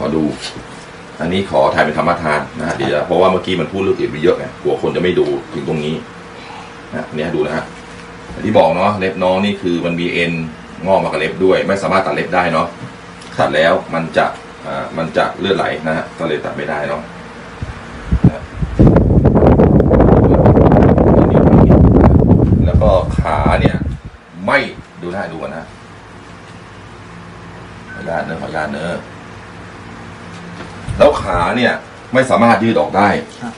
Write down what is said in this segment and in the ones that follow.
ขอดู อันนี้ขอถ่ายเป็นธรรมทานนะฮะเดี๋ยวเพราะว่าเมื่อกี้มันพูดเรื่องอื่นไปเยอะไงกลัวคนจะไม่ดูถึงตรงนี้นะอันนี้ให้ดูนะฮะอย่างที่บอกเนาะเล็บน้องนี่คือมันมีเอ็นงอกมากับเล็บด้วย ไม่สามารถตัดเล็บได้เนาะตัดแล้วมันจะอ่ามันจะเลือดไหลนะฮะก็เลยตัดไม่ได้เนาะนะแล้วก็ขาเนี่ย ไม่ดูหน้าดูกันนะขออนุญาตเนอะขออนุญาตเนอะแล้ว ขาเนี่ยไม่สามารถยืดออกได้ ครับ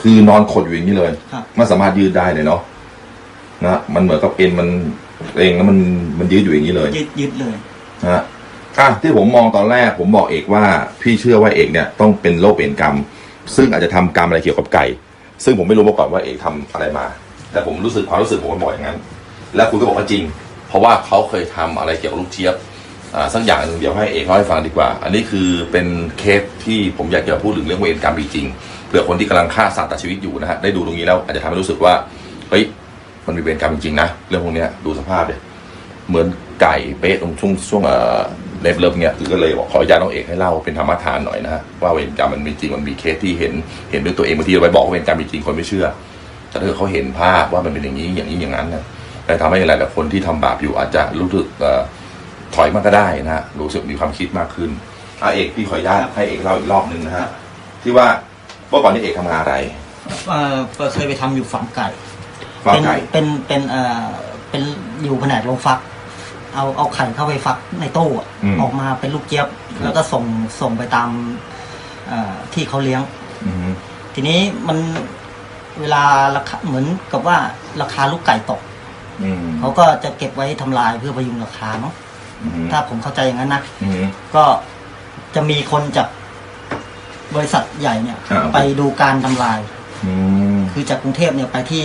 คือนอนขดอยู่อย่างนี้เลย ครับ ไม่สามารถยืดได้เลยเนาะนะมันเหมือนกับเอ็นมันเองแล้วมันมันยืดอยู่อย่างนี้เลยยืดยืดเลย นะฮะอะที่ผมมองตอนแรกผมบอกเอกว่าพี่เชื่อว่าเอกเนี่ยต้องเป็นโรคเวรกรรม ซึ่งอาจจะทำกรรมอะไรเกี่ยวกับไก่ ซึ่งผมไม่รู้มาก่อนว่าเอกทำอะไรมา แต่ผมรู้สึกความรู้สึกผมก็บอกอย่างนั้น แล้วคุณก็บอกว่าจริง เพราะว่าเขาเคยทำอะไรเกี่ยวกับลูกเจี๊ยบอ่า สักอย่างหนึ่งเดี๋ยวให้เอกเล่าให้ฟังดีกว่า อันนี้คือเป็นเคสที่ผมอยากจะพูดถึงเรื่องเวรกรรมจริงๆเผื่อคนที่กำลังฆ่าสัตว์ตัดชีวิตอยู่นะฮะได้ดูตรงนี้แล้วอาจจะทำให้รู้สึกว่าเฮ้ยมันมีเวรกรรมจริงๆนะเรื่องพวกเนี้ยดูสภาพเลยเหมือนไก่เป๊ะตรงช่วงช่วงเอ่อเล็บเลิฟเนี่ยคือก็เลยบอกขออนุญาตน้องเอกให้เล่าเป็นธรรมทานหน่อยนะฮะว่าเวรกรรมมันมีจริงมันมีเคสที่เห็นเห็นด้วยตัวเองบางทีเราไปบอกว่าเวรกรรมมีจริงคนไม่เชื่อ แต่ถ้าเขาเห็นภาพว่ามันเป็นอย่างนี้อย่างนี้อย่างนั้นเนี่ยแต่ทำให้หลายๆคนที่ทำบาปอยู่อาจจะรู้สึกเอ่อ ถอยมากก็ได้นะฮะรู้สึกมีความคิดมากขึ้นอาเอกพี่ขออนุญาตให้เอกเล่าอีกรอบหนึ่งนะฮะที่ว่าเมื่อก่อนนี้เอกทำงานอะไรเอ่อเคยไปทำอยู่ฟาร์มไก่ฟาร์มไก่เป็นเป็นเป็นเอ่อเป็นอยู่แผนกโรงฟัก เอาเอาไข่เข้าไปฟักในตู้อะอืม ออกมาเป็นลูกเจี๊ยบ แล้วก็ส่งส่งไปตามเอ่อที่เขาเลี้ยง อืมทีนี้มันเวลาราคาเหมือนกับว่าราคาลูกไก่ตก อืมเขาก็จะเก็บไว้ทำลายเพื่อพยุงราคาเนาะ อืม ถ้าผมเข้าใจอย่างนั้นนะ อืม ก็จะมีคนจากบริษัทใหญ่เนี่ยอ่าไปดูการทำลาย อืมคือจากกรุงเทพเนี่ยไปที่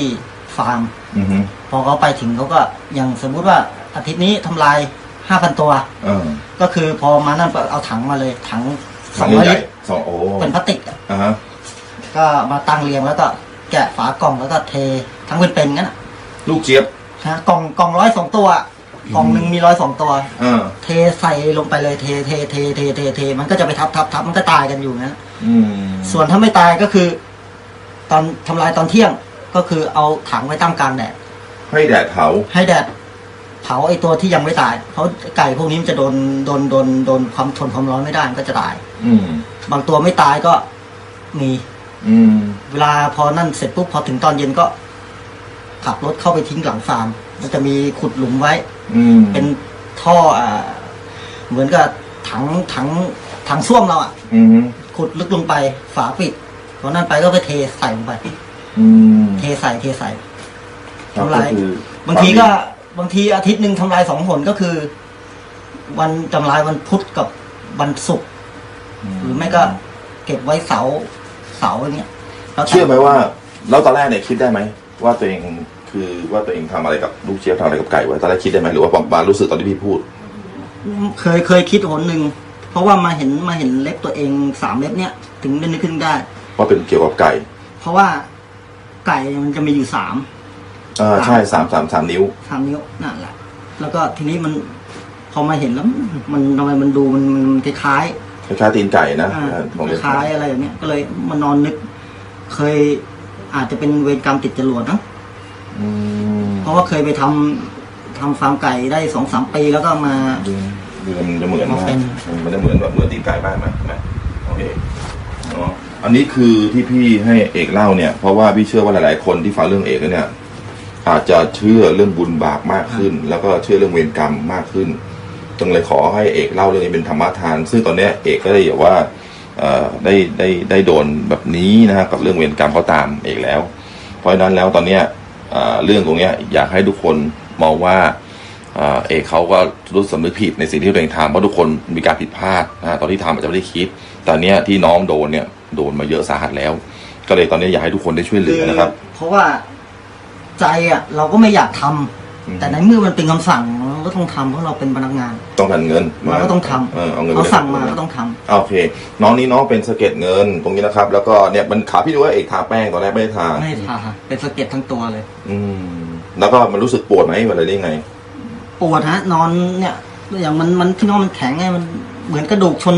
ฟาร์ม อืมพอเขาไปถึงเขาก็อย่างสมมุติว่าอาทิตย์นี้ทำลายห้าพันตัว เออก็คือพอมานั่นก็เอาถังมาเลย ถังสถัองงใหร้อยญ่ลิตรสองโอ้เป็นพลาสติกอะอ่าฮะก็มาตั้งเรียงแล้วก็แกะฝากล่องแล้วก็เททั้งเป็นๆงั้นอะลูกเจี๊ยบ นะกล่องกล่องร้อยสองตัว กล่องหนึ่งมีร้อยสองตัว เออ เทใส่ลงไปเลยเทเทเทเทเทเทมันก็จะไปทับทับทับมันก็ตายกันอยู่นะอืมส่วนถ้าไม่ตายก็คือ ตอนทำลายตอนเที่ยงก็คือเอาถังไว้ตั้งกลางแดดให้แดดเผา ให้แดดเผาไอ้ตัวที่ยังไม่ตายเพราะไก่พวกนี้มันจะโดนโดนโดนโดนความทนความร้อนไม่ได้มันก็จะตาย อืม บางตัวไม่ตายก็มีอืม เวลาพอนั่นเสร็จปุ๊บพอถึงตอนเย็นก็ ขับรถเข้าไปทิ้งหลังฟาร์ม มันจะมีขุดหลุมไว้ อืมเป็นท่ออ่าเหมือนกับถังถังถังส้วมเราอะ อืมขุดลึกลงไปฝาปิดพอนั่นไปก็ไปเทใส่ลงไป อืมเทใส่เทใส่ ครับทำลาย ก็คือบางทีก็บางทีอาทิตย์หนึ่งทำลายสองหนก็คือ วันทำลายวันพุธกับวันศุกร์หรือไม่ก็เก็บไว้เสาร์เสาร์อย่างเงี้ยแล้วแต่เชื่อไหมว่า แล้วตอนแรกเนี่ยคิดได้ไหมว่าตัวเอง คือว่าตัวเองทำอะไรกับลูกเจี๊ยบทำอะไรกับไก่ไว้ตอนแรกคิดได้ไหมหรือว่ามารู้สึกตอนที่พี่พูด เคยเคยคิดหนหนึ่งเพราะว่ามาเห็นมาเห็นเล็บตัวเองสามเล็บเนี้ยถึงได้นึกขึ้นได้ ว่าเป็นเกี่ยวกับไก่ เพราะว่าไก่มันจะมีอยู่สามอ่าใช่สามสามสามนิ้วสามนิ้วนั่นแหละ แล้วก็ทีนี้มันพอมาเห็นแล้ว มันทำไมมันดูมันมันคล้ายๆคล้ายๆตีนไก่นะอ่าของเล่นคล้ายอะไรอย่างเงี้ยก็เลยมานอนนึก เคยอาจจะเป็นเวรกรรมติดจรวดนะอืม เพราะว่าเคยไปทำทำฟาร์มไก่ได้สองสามปีแล้วก็มา ดูดูมันจะเหมือนมาเป็นมันจะเหมือนแบบเหมือนตีนไก่บ้างไหมไหมโอเคเนาะอันนี้คือที่พี่ให้เอกเล่าเนี่ย เพราะว่าพี่เชื่อว่าหลาย ๆ คนที่ฟังเรื่องเอกแล้วเนี่ย อาจจะเชื่อเรื่องบุญบาปมากขึ้น แล้วก็เชื่อเรื่องเวรกรรมมากขึ้นจึงเลยขอให้เอกเล่าเรื่องนี้เป็นธรรมทาน ซึ่งตอนเนี้ยเอกก็ได้แบบว่าเอ่อได้ได้ได้โดนแบบนี้นะฮะกับเรื่องเวรกรรมเขาตามเอกแล้ว เพราะฉะนั้นแล้วตอนเนี้ย เรื่องตรงนี้อยากให้ทุกคนมองว่าเอ่อเอกเขาก็รู้สึกสำนึกผิดในสิ่งที่ตัวเองทำเพราะทุกคนมีการผิดพลาดนะตอนที่ทำอาจจะไม่ได้คิดแต่เนี้ยที่น้องโดนเนี่ยโดนมาเยอะสาหัสแล้ว ก็เลยตอนนี้อยากให้ทุกคนได้ช่วยเหลือนะครับ เพราะว่าใจอะเราก็ไม่อยากทำอืม แต่ในเมื่อมันเป็นคำสั่งเราก็ต้องทำเพราะเราเป็นพนักงาน ต้องการเงินเราก็ต้องทำเออเอาเงินเขาไปสั่งมาก็ต้องทำโอเค น้องนี้น้องเป็นสะเก็ดเงินตรงนี้นะครับ แล้วก็เนี่ยมันขาพี่ดูว่าเอกทาแป้งตอนแรกไม่ได้ทาไม่ทาเป็นสะเก็ดทั้งตัวเลย อืมแล้วก็มันรู้สึกปวดไหมอะไรได้ไง ปวดฮะ นอนเนี่ยอย่างมันมันที่นอนมันแข็งไงมันเหมือนกระดูกชน